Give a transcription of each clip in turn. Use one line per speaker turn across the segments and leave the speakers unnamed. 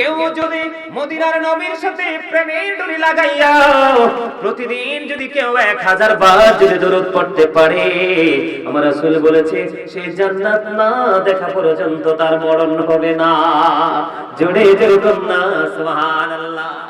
কেউ যদি মদিনার নবীর সাথে প্রেমের ডুরি লাগাইয়া প্রতিদিন যদি কেউ এক হাজার বার যদি দরুদ পড়তে পারে, আমার রাসূল বলেছে, সে জান্নাত না দেখা পর্যন্ত তার মরণ হবে না। জোরে যেরকম না, সুবহানাল্লাহ।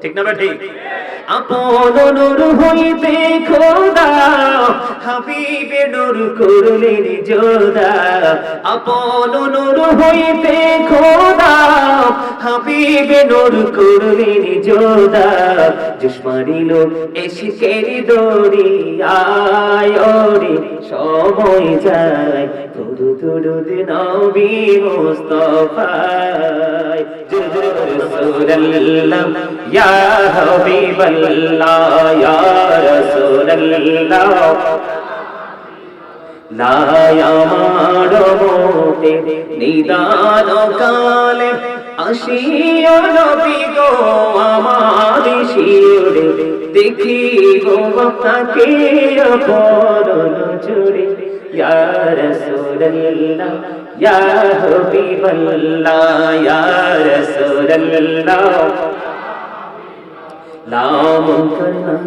ঠিক না ঠিক। আপন নূর হইতে খোদা, হাবিবে নূর করলেন যোদা আপন নূর হইতে খোদা, হাবিবে নূর করলেন যোদা জুসমারিল এসিকের দড়ি আয়রে সময় যায়। তুরু তুরু নবী মুস্তফায়। জোরে জোরে বলে রাসূলুল্লাহ ইয়া হাবিবাল্লাহ ইয়া রাসূলুল্লাহ লাই আমার মোতে নিদান কালে আসিও নবী গো আমার শিরে দেখি গো আপনাকে অপরণ জুড়ে ইয়া রাসূলুল্লাহ ইয়া হাবিবাল্লাহ ইয়া রাসূলুল্লাহ লাম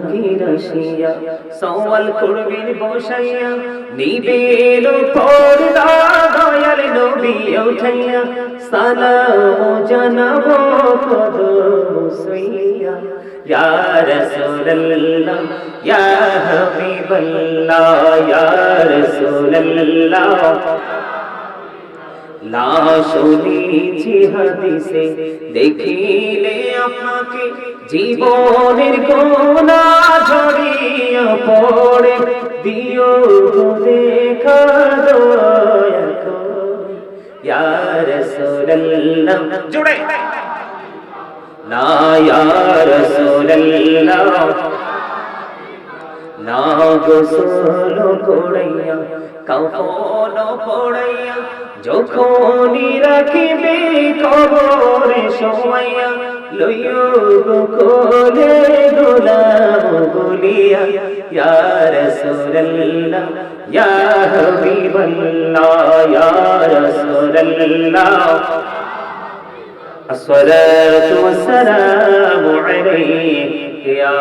কি রসিয়া সওয়াল করবেন বসাইয়া নিবেল পর্দা দয়াল নবী উঠাইয়া, সালাম জানাব কদম সইয়া। ইয়া রাসূলুল্লাহ, ইয়া হাবিবাল্লাহ, ইয়া রাসূলুল্লাহ। লা শুনেছি হাদিসে, দেখিলে আপনাকে জীবনের কোনা ঝরিয়া পড়ে। দিও দেখা দয়া করে। ইয়া রাসূলুল্লাহ। জুড়ে লা ইয়া রাসূলুল্লাহ। না গোসল করাইয়া কাফন পড়াইয়া যখনই রাখিবে কবরে সময়া লইও গো কোলে গোলাম বলিয়া ইয়া রাসূলুল্লাহ ইয়া হাবিবাল্লাহ ইয়া রাসূলুল্লাহ الصلاة والسلام عليك يا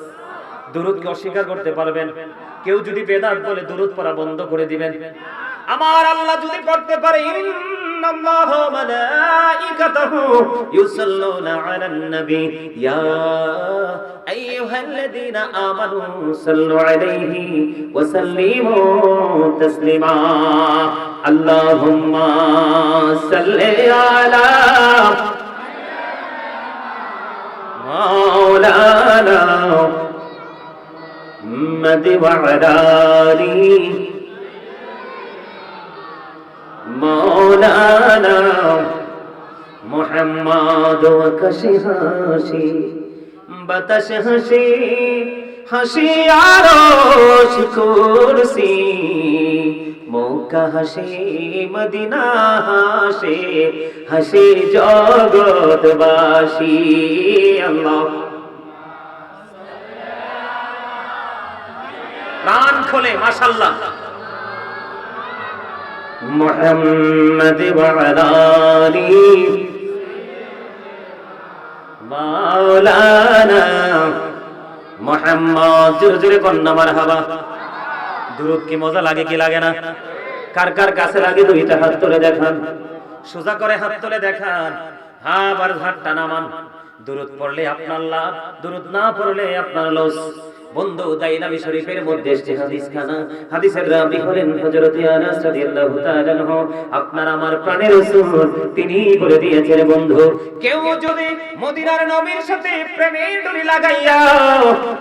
দুরুদকে অস্বীকার করতে পারবেন কেউ যদি বেদাত বলে দুরুদ পড়া বন্ধ করে দিবেন আমার আল্লাহ যদি পড়তে পারে ইন্নাল্লাহু মালাইকাতাহু ইউসাল্লুনা আলান নবী ইয়া আইয়ুহাল্লাযীনা আমানু সাল্লু আলাইহি ওয়া সাল্লিমু তাসলিমা আল্লাহুম্মা সাল্লি আলা مولانا محمد وعلى آله مولانا محمد وكشي هاشي بتش هشي হাসি আরশ কুরসি মৌকা হাসি মদিনা হাসে হাসি জগৎবাসী আল্লাহ খোলে মাশাল্লাহ محمد وعلى آله মাওলানা মোহাম্মদ জোরে জোরে কন্যা মারহাবা দুরুদ কি মজা লাগে কি লাগে না কার কার কাছে লাগে দুইটা হাত তুলে দেখান সোজা করে হাত তুলে দেখান হ্যাঁ আবার হাতটা নামান দূরত পড়লে আপনার লাভ দূরত না পড়লে আপনার লস বন্ধু দাইলামি শরীফের মধ্যে এসছে হাদিস খানা। হাদিসের রাবি হলেন হযরত আনাস রাদিয়াল্লাহু তাআলা আনহু। আপনার আমার প্রাণের রাসূল তিনি বলে দিয়েছেন, বন্ধু, কেউ যদি মদিনার নবীর সাথে প্রেমের ডোরি লাগাইয়া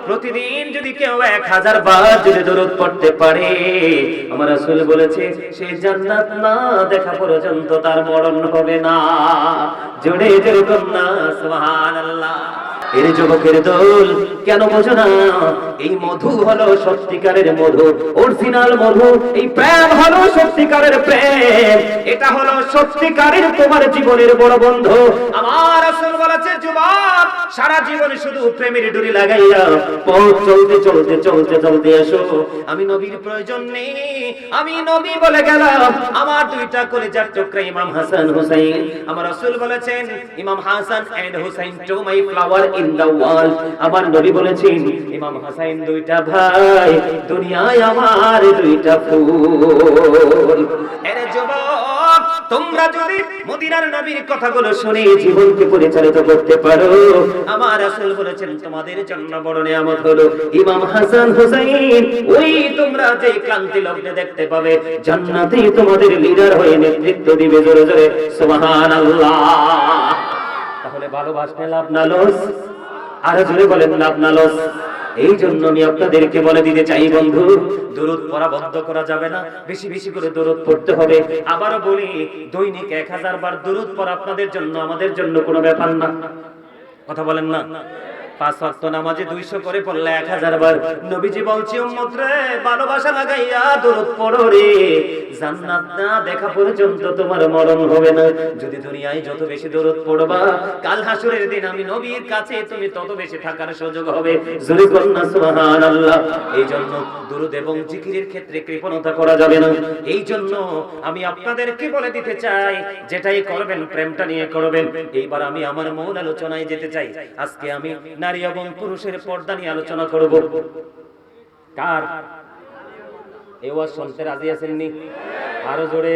প্রতিদিন যদি কেউ এক হাজার বার যদি দরুদ পড়তে পারে, আমার রাসূল বলেছে, সে জান্নাত না দেখা পর্যন্ত তার মরণ হবে না। জোরে জোরে কন্যা সুবহানাল্লাহ। এর যুবকের দল কেন বোঝো না? এই মধু হলো সত্যিকারের মধু অরিজিনাল মধু, এই প্রেম হলো সত্যিকারের প্রেম। এটা হলো সত্যিকারের তোমার জীবনের বড় বন্ধু। আমার আসল বলেছে, যুবক, সারা জীবনে শুধু প্রেমের ডুরি লাগাইয়া পথ চলতে চলতে চলতে চলতে আমি নবীর প্রয়োজন নেই, আমি নবী বলে গেলাম। আমার দুইটা কলেজার টুকরা ইমাম হাসান হুসাইন। আমার রাসূল বলেছেন, ইমাম Hasan and Husain to my flower in আমার নবী বলেছেন, ইমাম হাসাইন দুইটা ভাই, দুনিয়ায় আমার দুইটা ফুল। এরে যুবক, তোমরা যদি মদিনার নবীর কথাগুলো শুনে জীবনকে পরিচালিত করতে পারো, আমার রাসূল বলেছেন, তোমাদের জন্য বড় নিয়ামত হলো ইমাম হাসান হুসাইন। ওই তোমরা যে ক্লান্তি লগ্নে দেখতে পাবে জান্নাতে তোমাদের লিডার হয়ে নেতৃত্ব দিবে জোরে জোরে। সুবহানাল্লাহ। তাহলে ভালোবাসতে লাভ না লস? আর জোরে বলেন, লাভ না লস? এই জন্য আমি আপনাদেরকে বলে দিতে চাই, বন্ধু দূরত পড়া বন্ধ করা যাবে না, বেশি বেশি করে দূরত পড়তে হবে। আবারও বলি, দৈনিক এক হাজার বার দূরত পড়া আপনাদের জন্য, আমাদের জন্য কোনো ব্যাপার না। কথা বলেন না? পাঁচ ওয়াক্ত নামাজে দুইশো করে পড়লে এক হাজার বার নবীজি বলছি, উম্মত ভালোবাসা লাগাইয়া দরুদ পড়ো রে। জান্নাত না দেখা পর্যন্ত তোমার মরণ হবে না। যদি দুনিয়ায় যত বেশি দরুদ পড়বা, কাল হাসুরের দিন আমি নবীর কাছে তুমি তত বেশি থাকার সুযোগ হবে। জোরে কন্যা সুবহানাল্লাহ। এই জন্য দুরুদ এবং জিকিরের ক্ষেত্রে কৃপণতা করা যাবে না। এই জন্য আমি আপনাদেরকে বলে দিতে চাই, যেটাই করবেন, প্রেমটা নিয়ে করবেন। এইবার আমি আমার মূল আলোচনায় যেতে চাই। আজকে আমি নারী এবং পুরুষের পর্দা নিয়ে আলোচনা করব। কার? এ ওয়াজ শুনতে রাজি আছেননি আরও জোরে।